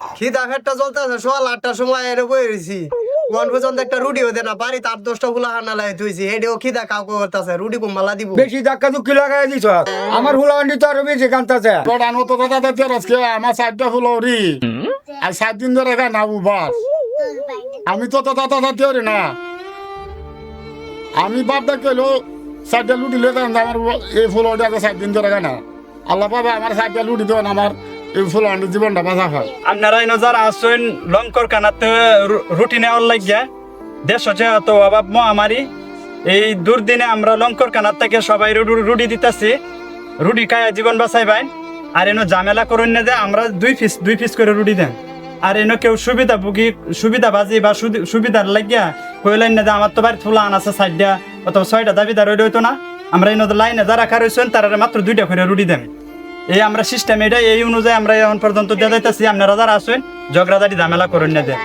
খিদা ফেটটা সোয়াল আটটার সময় এর পর্যন্ত একটা রুটি হতে না তার দশটা গুলা খিদা কাউকে করতেছে রুটি দিব। বেশি ধাক্কা লাগাই দিছ? আমার হুলা তো আরও বেশি কান্তাছে তো আমার সাতটা হুলো রি আর সাত দিন ধরে নাবু বাস। আমি তো তথা তথা তেরি না। আমি বাপ দেখল সাতটা লুটি লেগে আমার এই ফুল ওটা সাত দিন ধরে না আল্লাহ পাবে আমার সাইডটা লুটি দেবেন আমার এই ফুল জীবনটা বাঁচা হয়। আপনারা এনে যারা আসছেন লঙ্কর কানাতে রুটি নেওয়ার লাগিয়া। দেশ যেহেতু অভাব মহামারী। এই দুর্দিনে আমরা লঙ্কর কানার থেকে সবাই রুটি দিতেছি। রুটি খায় জীবন বাঁচাই ভাই। আর এনে ঝামেলা করুন না যে আমরা দুই পিস দুই পিস করে রুটি দেন। আর এনে কেউ সুবিধা ভুগি, সুবিধা বাজি বা সুবিধার লাগিয়া কইলেন না যে আমার তো বাড়ি ফুলা আন আছে সাইডটা, অথবা ছয়টা দাবিদার রইলে হইতো না। আমরা এনে লাইনে যারা খার হয়েছেন তারা মাত্র দুইটা করে রুটি দেন। এই আমরা সিস্টেম এটা এই অনুযায়ী আমরা এখন পর্যন্ত দিয়ে যাইতেছি। আপনারা যারা আসেন ঝগড়াঝাটি, ঝামেলা করেন না দেন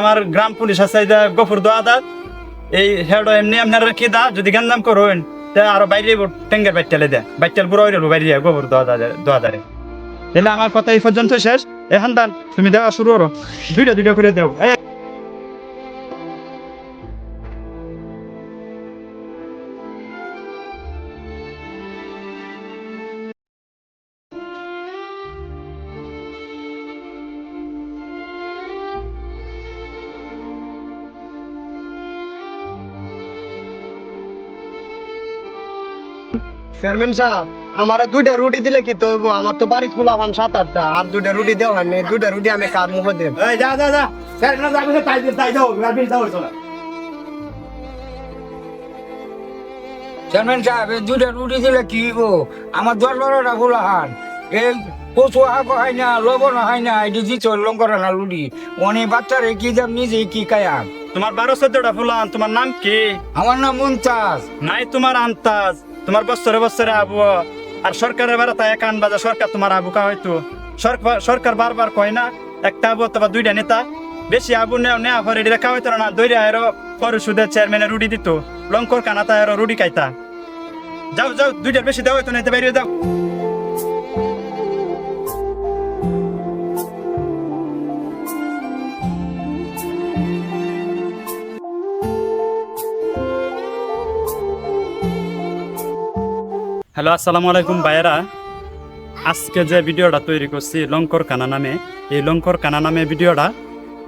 আমার গ্রাম পুলিশ আছে, এই গফুর দোয়াদা এই হেড এমনি আপনারা কি দা, যদি গঞ্জাম করুন, তে আরও বাইরে টেঙ্গের বাইটালে দেয় বাইটাল বুড়ো হইল বাইরে গোবর দোয়াদারে তাহলে আমার কথা এই পর্যন্ত শেষ। এখন দান, তুমি দেওয়া শুরু করো। দুইটা দুইটা করে দেও। চেয়ারম্যান সাহেব আমার দুইটা রুটি দিলে কি তো আমার তো বাড়ি খোলা সাত আটটা। আর দুইটা রুটি দেওয়া নেই দুইটা রুটি আমি কার মুখে দেব? যা যা যা। না তাই তাই দাও গাবিল দাও চলা। চেয়ারম্যান সাহেব এই দুইটা রুটি দিলে কি গো আমার দশ বারোটা ফুলাহান এই কচু হাঁক হয় না লবণ হয় না এটি দিত লঙ্কর না রুটি। অনেক বাচ্চারে কি দাম নিজে কি কায়াম তোমার বারো চোদ্দটা ফুলান তোমার নাম কি? আমার নাম মুমতাজ নাই তোমার আন্তাজ। তোমার বছরে বছরে আবু, আর সরকারের বেড়া তাই একান বাজা সরকার তোমার আবু কা হয়তো সরকার বারবার কয় না, একটা আবু অথবা দুইটা নেতা, বেশি আবু নেও নেওয়া ভরে রেখা হইতো না দৈরা আরও সুদের চেয়ারম্যানের রুটি দিত, লঙ্কর কানাতা আরও রুডি খাইতা। যাও যাও, দুইটার বেশি দেওয়া হইতো না, এতে বাইরে যাও। হ্যালো, আসসালামু আলাইকুম ভাইয়েরা। আজকে যে ভিডিওটা তৈরি করছি লঙ্কর কানা নামে, এই লঙ্কর কানা নামে ভিডিওটা,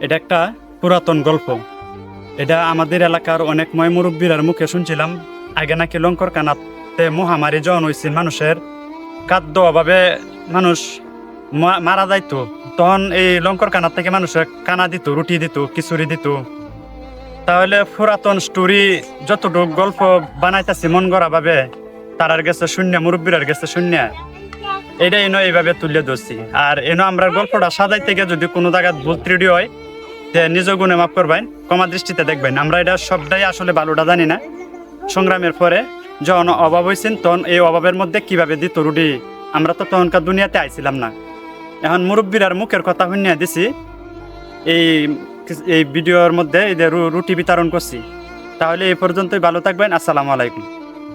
এটা একটা পুরাতন গল্প। এটা আমাদের এলাকার অনেক ময় মুরব্বীর মুখে শুনছিলাম। আগে নাকি লঙ্কর কানাতে মহামারী জন হয়েছিল মানুষের খাদ্য অভাবে মানুষ মারা যাইতো। তখন এই লঙ্কর কানা থেকে মানুষের কানা দিত, রুটি দিত, খিচুড়ি দিত। তাহলে পুরাতন স্টোরি যতটুকু গল্প বানাইতেছি মন গড়া ভাবে তারার গেছে শূন্য মুরব্বীর গেছে শূন্য। এটা এনো এইভাবে তুলে ধরছি। আর এনো আমরা গল্পটা সাজাইতে গিয়ে যদি কোনো জায়গায় ভুল ত্রুটি হয় তে নিজ গুণে মাফ করবেন কমা দৃষ্টিতে দেখবেন। আমরা এটা সবটাই আসলে ভালোটা জানি না। সংগ্রামের পরে যখন অভাব হয়েছেন তখন এই অভাবের মধ্যে কীভাবে দিত রুটি? আমরা তো তখনকার দুনিয়াতে আইছিলাম না। এখন মুরব্বীর আর মুখের কথা শুনিয়ে দিছি। এই এই ভিডিওর মধ্যে রুটি বিতরণ করছি। তাহলে এই পর্যন্তই ভালো থাকবেন। আসসালামু আলাইকুম।